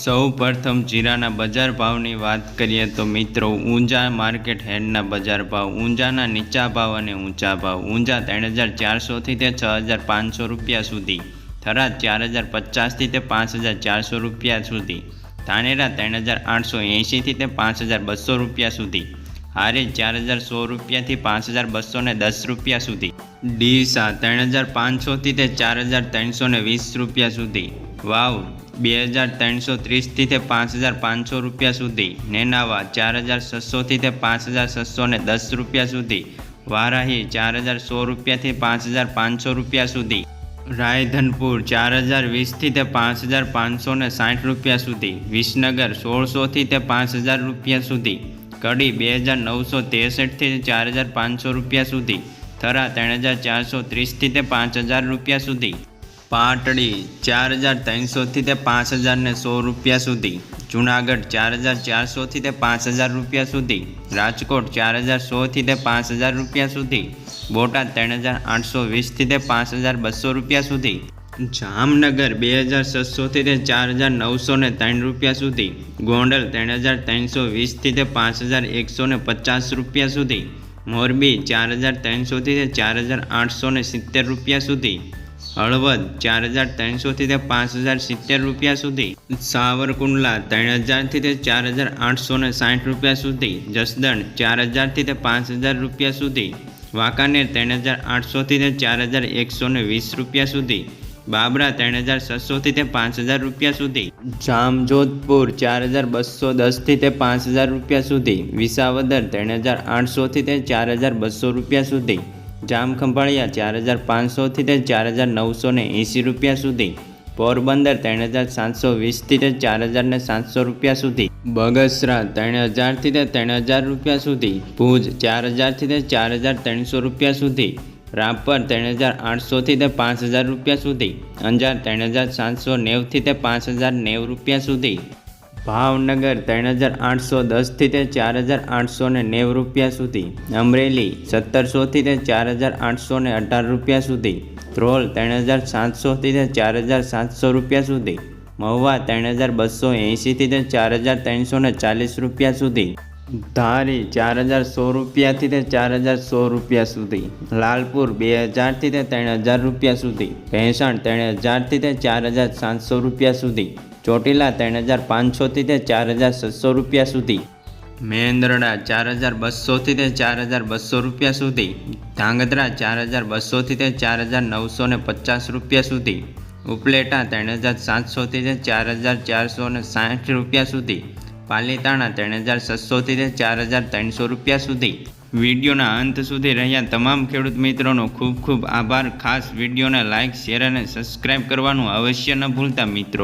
સૌ પ્રથમ જીરાના બજાર ભાવની વાત કરીએ તો મિત્રો, ઊંઝા માર્કેટ હેડના બજાર ભાવ, ઊંઝાના નીચા ભાવ અને ઊંચા ભાવ. ઊંઝા ત્રણ હજાર ચારસોથી તે છ હજાર પાંચસો રૂપિયા સુધી. થરાદ ચાર હજાર પચાસથી તે પાંચ હજાર ચારસો રૂપિયા સુધી. ધાનેરા ત્રણ હજાર આઠસો એંશીથી તે પાંચ હજાર બસો રૂપિયા સુધી. હારીજ ચાર હજાર સો રૂપિયાથી પાંચ હજાર બસો ને દસ રૂપિયા સુધી. ડીસા ત્રણ હજાર પાંચસોથી તે ચાર હજાર ત્રણસો ને વીસ રૂપિયા સુધી. વાવ, બે હજાર ત્રણસો ત્રીસથી તે પાંચ હજાર પાંચસો રૂપિયા સુધી. નેનાવા, ચાર હજાર છસોથી તે પાંચ હજાર છસો ને દસ રૂપિયા સુધી. વારાહી, ચાર હજાર સો રૂપિયાથી પાંચ હજાર પાંચસો રૂપિયા સુધી. રાયધનપુર, ચાર હજાર વીસથી તે પાંચ હજાર પાંચસો ને સાઠ રૂપિયા સુધી. વિસનગર, સોળસોથી તે પાંચ હજાર રૂપિયા સુધી. કડી બે હજાર નવસો ત્રેસઠથી ચાર હજાર પાંચસો રૂપિયા સુધી, થરા ત્રણ હજાર ચારસો ત્રીસથી તે પાંચ હજાર રૂપિયા સુધી, પાટડી ચાર હજાર ત્રણસોથી તે પાંચ હજારને સો રૂપિયા સુધી, જુનાગઢ ચાર હજાર ચારસોથી તે પાંચ હજાર રૂપિયા સુધી, રાજકોટ ચાર હજાર સોથી તે પાંચ હજાર રૂપિયા સુધી, બોટાદ ત્રણ હજાર આઠસો વીસથી તે પાંચ હજાર બસો રૂપિયા સુધી જામનગર બે હજાર છસોથી તે ચાર હજાર નવસો ને ત્રણ રૂપિયા સુધી. ગોંડલ ત્રણ હજાર ત્રણસો વીસથી તે પાંચ હજાર એકસો ને પચાસ રૂપિયા સુધી. મોરબી ચાર હજાર ત્રણસોથી તે ચાર હજાર આઠસો ને સિત્તેર રૂપિયા સુધી. હળવદ ચાર હજાર ત્રણસોથી તે પાંચ હજાર સિત્તેર રૂપિયા સુધી. સાવરકુંડલા ત્રણ હજારથી તે ચાર હજાર આઠસો ને સાઠ રૂપિયા સુધી. જસદણ ચાર હજારથી તે પાંચ હજાર રૂપિયા સુધી. વાંકાનેર ત્રણ હજાર આઠસોથી તે ચાર હજાર એકસો ને વીસ રૂપિયા સુધી. બાબરા ત્રણ હજાર છસોથી તે પાંચ હજાર રૂપિયા સુધી. જામજોધપુર ચાર હજાર બસો દસથી તે પાંચ હજાર રૂપિયા સુધી. વિસાવદર ત્રણ હજાર આઠસોથી તે ચાર હજાર બસો રૂપિયા સુધી. જામખંભાળિયા ચાર હજાર પાંચસોથી તે ચાર હજાર નવસો ને એંસી રૂપિયા સુધી. પોરબંદર ત્રણ હજાર સાતસો વીસથી તે ચાર હજાર ને સાતસો રૂપિયા સુધી. બગસરા ત્રણ હજારથી તે ત્રણ હજાર રૂપિયા સુધી. ભુજ ચાર હજારથી તે ચાર હજાર ત્રણસો રૂપિયા સુધી. રાપર ત્રણ હજાર આઠસોથી તે પાંચ હજાર રૂપિયા સુધી, અંજાર ત્રણ હજાર સાતસો નેવથી તે પાંચ હજાર નેવ રૂપિયા સુધી, ભાવનગર ત્રણ હજાર આઠસો દસથી તે ચાર હજાર આઠસો ને નેવ રૂપિયા સુધી, અમરેલી સત્તરસોથી તે ચાર હજાર આઠસો ને અઢાર રૂપિયા સુધી, ધ્રોલ ત્રણ હજાર સાતસોથી તે ચાર હજાર સાતસો રૂપિયા સુધી, મહુવા ત્રણ હજાર બસો એંશીથી તે ચાર હજાર ત્રણસો ને ચાલીસ રૂપિયા સુધી ધારી ચાર હજાર સો રૂપિયાથી તે ચાર હજાર સો રૂપિયા સુધી. લાલપુર બે હજારથી તે ત્રણ હજાર રૂપિયા સુધી. ભેંસણ ત્રણ હજારથી તે ચાર હજાર સાતસો રૂપિયા સુધી. ચોટીલા ત્રણ હજાર પાંચસોથી તે ચાર હજાર છસો રૂપિયા સુધી. મેંદરડા ચાર હજાર બસોથી તે ચાર હજાર બસો રૂપિયા સુધી. ધાંગધ્રા ચાર હજાર બસોથી તે ચાર હજાર નવસો ને પચાસ રૂપિયા સુધી. ઉપલેટા ત્રણ હજાર સાતસોથી તે ચાર હજાર ચારસો ને સાઠ રૂપિયા સુધી. પાલીતાણા ત્રણ હજાર છસોથી તે ચાર હજાર ત્રણસો રૂપિયા સુધી. વિડીયોના અંત સુધી રહ્યા તમામ ખેડૂત મિત્રોનો ખૂબ ખૂબ આભાર. ખાસ વિડીયોને લાઇક શેર અને સબસ્ક્રાઈબ કરવાનું અવશ્ય ન ભૂલતા મિત્રો.